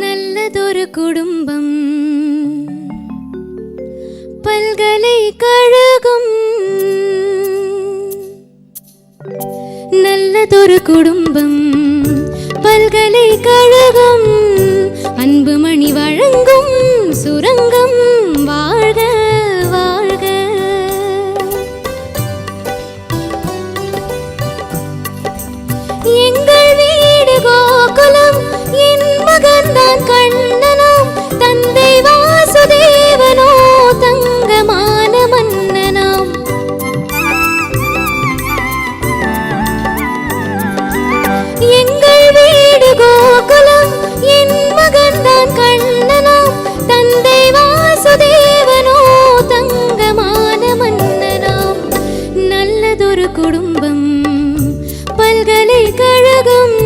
நல்லதொரு குடும்பம். பல்கலைக்கழகம் நல்லதொரு குடும்பம். பல்கலைக்கழகம் வந்தான் கண்ணனாம் தந்தை வாசுதேவனோ தங்கமான மன்னனாம். எங்கள் வீடு கோகுலம் என் மகன்தான் கண்ணனாம் தந்தை குடும்பம் பல்கலைக்கழகம்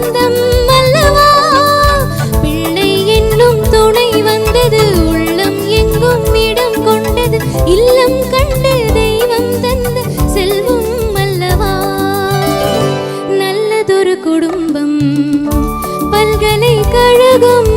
சொந்தம் அல்லவா? பிள்ளை என்னும் துணை வந்தது உள்ளம் எங்கும் இடம் கொண்டது இல்லம் கண்டு தெய்வம் தந்த செல்வம் அல்லவா? குடும்பம் பல்கலைக்கழகம்